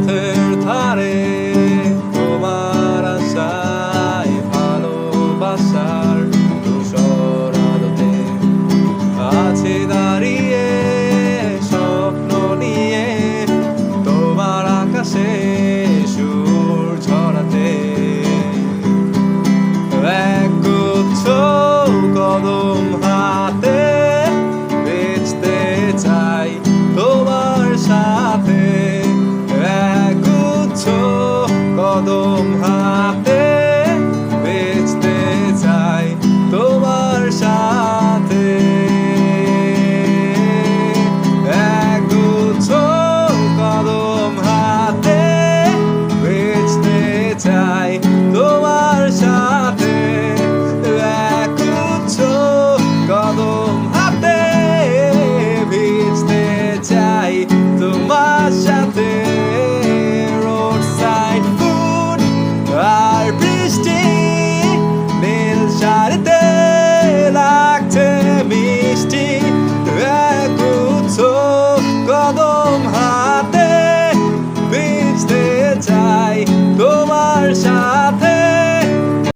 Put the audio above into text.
পথের ধারে তোমার আশায় ভালোবাসার ধূসর আলোতে আছে দাঁড়িয়ে স্বপ্ন নিয়ে তোমার আকাশে সুর ছড়াতে। এক গুচ্ছ কদম হাতে বেচতে চাই তোমার সাথে। ลมหาย